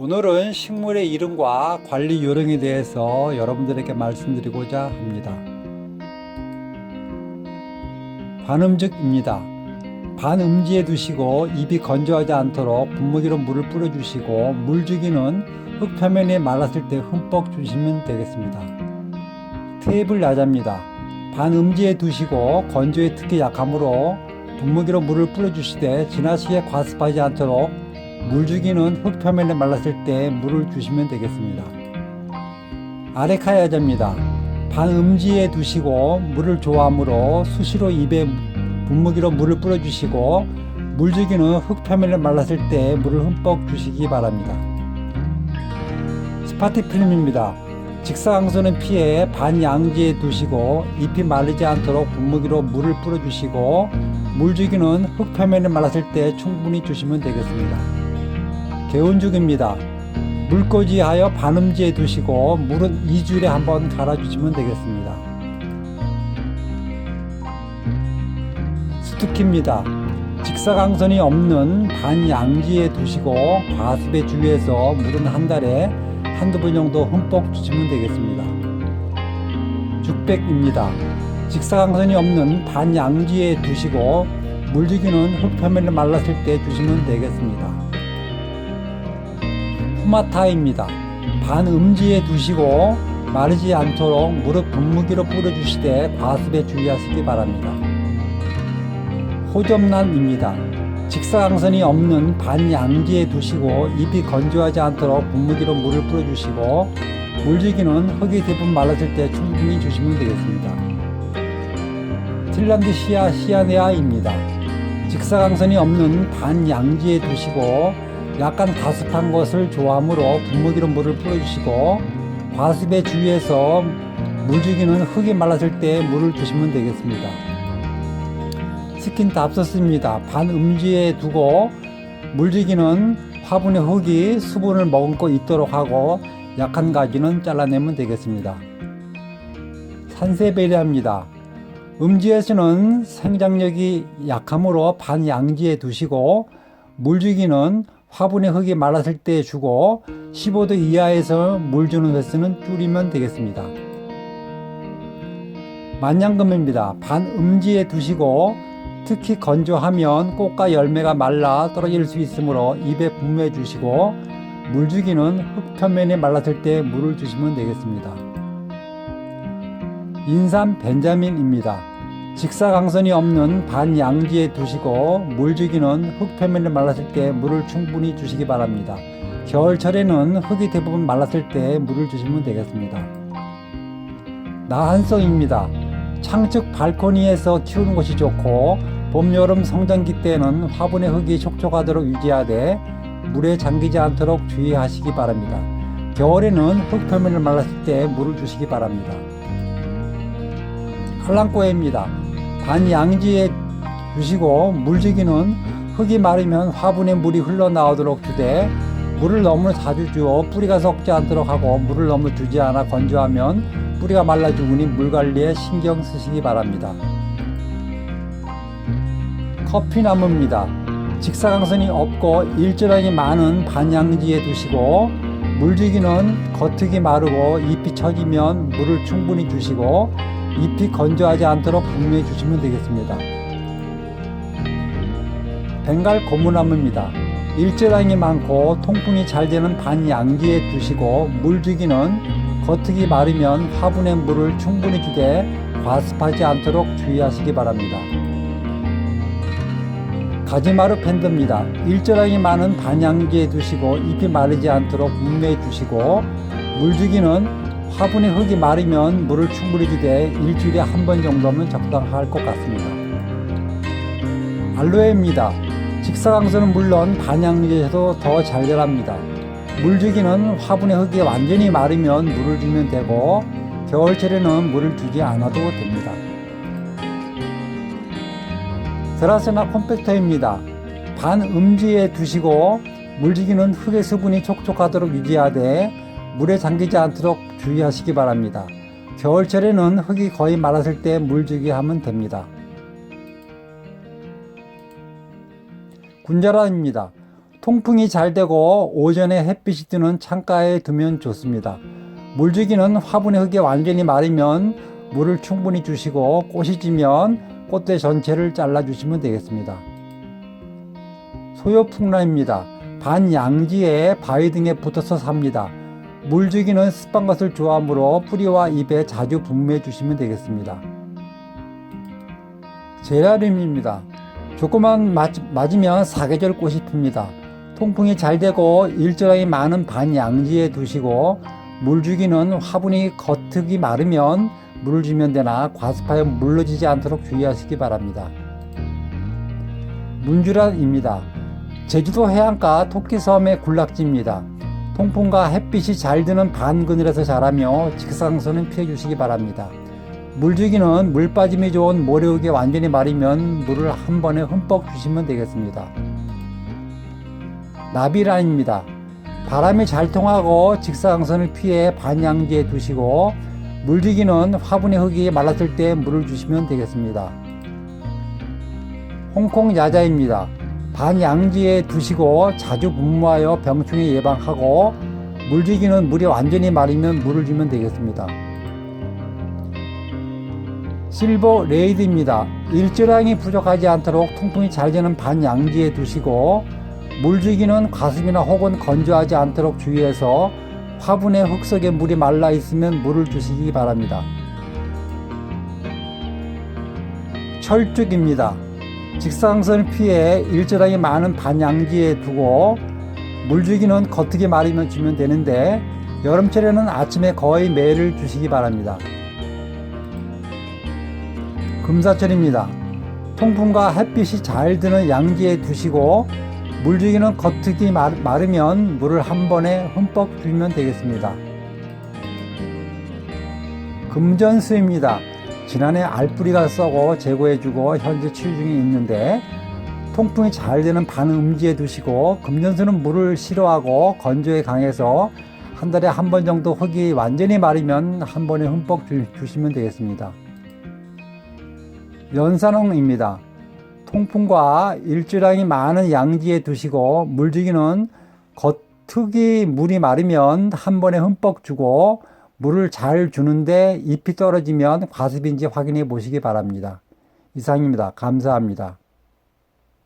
오늘은 식물의 이름과 관리 요령에 대해서 여러분들에게 말씀드리고자 합니다. 반음즉입니다. 반음지에 두시고 잎이 건조하지 않도록 분무기로 물을 뿌려주시고 물주기는 흙 표면이 말랐을 때 흠뻑 주시면 되겠습니다. 테이블 야자입니다. 반음지에 두시고 건조에 특히 약하므로 분무기로 물을 뿌려주시되 지나치게 과습하지 않도록 물주기는 흙 표면에 말랐을 때 물을 주시면 되겠습니다. 아레카 야자입니다. 반음지에 두시고 물을 좋아하므로 수시로 입에 분무기로 물을 뿌려주시고 물주기는 흙 표면에 말랐을 때 물을 흠뻑 주시기 바랍니다. 스파티필름입니다. 직사광선은 피해 반양지에 두시고 잎이 마르지 않도록 분무기로 물을 뿌려주시고 물주기는 흙 표면에 말랐을 때 충분히 주시면 되겠습니다. 개운죽입니다. 물꽂이하여 반음지에 두시고 물은 2주일에 한번 갈아주시면 되겠습니다. 스투키입니다. 직사광선이 없는 반양지에 두시고 과습에 주의해서 물은 한 달에 한두 번 정도 흠뻑 주시면 되겠습니다. 죽백입니다. 직사광선이 없는 반양지에 두시고 물주기는 흙 표면을 말랐을 때 주시면 되겠습니다. 후마타입니다. 반 음지에 두시고 마르지 않도록 무릎 분무기로 뿌려주시되 과습에 주의하시기 바랍니다. 호접란입니다. 직사광선이 없는 반양지에 두시고 잎이 건조하지 않도록 분무기로 물을 뿌려주시고 물주기는 흙이 대부분 말랐을 때 충분히 주시면 되겠습니다. 틸란드시아 시아네아입니다. 직사광선이 없는 반양지에 두시고 약간 가습한 것을 좋아하므로 분무기로 물을 뿌려주시고 과습에 주의해서 물주기는 흙이 말랐을 때 물을 주시면 되겠습니다. 스킨 답서스입니다. 반 음지에 두고 물주기는 화분의 흙이 수분을 머금고 있도록 하고 약한 가지는 잘라내면 되겠습니다. 산세베리아입니다. 음지에서는 생장력이 약하므로 반양지에 두시고 물주기는 화분의 흙이 말랐을 때 주고 15도 이하에서 물 주는 횟수는 줄이면 되겠습니다. 만냥금입니다. 반 음지에 두시고 특히 건조하면 꽃과 열매가 말라 떨어질 수 있으므로 입에 분무해 주시고 물 주기는 흙 표면이 말랐을 때 물을 주시면 되겠습니다. 인삼 벤자민입니다. 직사광선이 없는 반양지에 두시고 물주기는 흙 표면이 말랐을 때 물을 충분히 주시기 바랍니다. 겨울철에는 흙이 대부분 말랐을 때 물을 주시면 되겠습니다. 나한성입니다. 창측 발코니에서 키우는 것이 좋고 봄, 여름 성장기 때는 화분의 흙이 촉촉하도록 유지하되 물에 잠기지 않도록 주의하시기 바랍니다. 겨울에는 흙 표면을 말랐을 때 물을 주시기 바랍니다. 칼랑꼬에입니다. 반양지에 주시고 물주기는 흙이 마르면 화분에 물이 흘러나오도록 주되 물을 너무 자주 주어 뿌리가 썩지 않도록 하고 물을 너무 주지 않아 건조하면 뿌리가 말라 죽으니 물 관리에 신경 쓰시기 바랍니다. 커피나무입니다. 직사광선이 없고 일조량이 많은 반양지에 두시고 물주기는 겉흙이 마르고 잎이 처지면 물을 충분히 주시고 잎이 건조하지 않도록 분무해 주시면 되겠습니다. 벵갈 고무나무입니다. 일조량이 많고 통풍이 잘 되는 반양지에 두시고 물주기는 겉흙이 마르면 화분에 물을 충분히 주되 과습하지 않도록 주의하시기 바랍니다. 가지마루 팬더입니다. 일조량이 많은 반양지에 두시고 잎이 마르지 않도록 분무해 주시고 물주기는 화분의 흙이 마르면 물을 충분히 주되 일주일에 한 번 정도면 적당할 것 같습니다. 알로에입니다. 직사광선은 물론 반양지에서도 더 잘 자랍니다. 물주기는 화분의 흙이 완전히 마르면 물을 주면 되고 겨울철에는 물을 주지 않아도 됩니다. 드라세나 컴팩터입니다. 반 음지에 두시고 물주기는 흙의 수분이 촉촉하도록 유지하되 물에 잠기지 않도록 주의하시기 바랍니다. 겨울철에는 흙이 거의 말랐을 때 물주기 하면 됩니다. 군자란입니다. 통풍이 잘 되고 오전에 햇빛이 뜨는 창가에 두면 좋습니다. 물주기는 화분의 흙이 완전히 마르면 물을 충분히 주시고 꽃이 지면 꽃대 전체를 잘라 주시면 되겠습니다. 소요풍란입니다. 반양지에 바위 등에 붙어서 삽니다. 물주기는 습한 것을 좋아하므로 뿌리와 잎에 자주 분무해 주시면 되겠습니다. 제라늄입니다. 조금만 맞, 맞으면 사계절 꽃이 핍니다. 통풍이 잘 되고 일조량이 많은 반양지에 두시고 물 주기는 화분이 겉흙이 마르면 물을 주면 되나 과습하여 물러지지 않도록 주의하시기 바랍니다. 문주란입니다. 제주도 해안가 토끼섬의 군락지입니다. 통풍과 햇빛이 잘 드는 반그늘에서 자라며 직사광선은 피해 주시기 바랍니다. 물주기는 물 빠짐이 좋은 모래흙이 완전히 마르면 물을 한 번에 흠뻑 주시면 되겠습니다. 나비란입니다. 바람이 잘 통하고 직사광선을 피해 반양지에 두시고 물주기는 화분의 흙이 말랐을 때 물을 주시면 되겠습니다. 홍콩 야자입니다. 반양지에 두시고 자주 분무하여 병충해 예방하고 물주기는 물이 완전히 마르면 물을 주면 되겠습니다. 실버 레이드입니다. 일조량이 부족하지 않도록 통풍이 잘 되는 반양지에 두시고 물주기는 가습이나 혹은 건조하지 않도록 주의해서 화분의 흙 속에 물이 말라 있으면 물을 주시기 바랍니다. 철쭉입니다. 직사광선을 피해 일조량이 많은 반양지에 두고 물주기는 겉흙이 마르면 주면 되는데 여름철에는 아침에 거의 매일 주시기 바랍니다. 금사철입니다. 통풍과 햇빛이 잘 드는 양지에 두시고 물주기는 겉흙이 마르면 물을 한 번에 흠뻑 주면 되겠습니다. 금전수입니다. 지난해 알뿌리가 썩어 제거해주고 현재 치유 중에 있는데 통풍이 잘 되는 반 음지에 두시고 금전수는 물을 싫어하고 건조에 강해서 한 달에 한 번 정도 흙이 완전히 마르면 한 번에 흠뻑 주 시면 되겠습니다. 연산홍입니다. 통풍과 일조량이 많은 양지에 두시고 물주기는 겉흙이 물이 마르면 한 번에 흠뻑 주고 물을 잘 주는데 잎이 떨어지면 과습인지 확인해 보시기 바랍니다. 이상입니다. 감사합니다.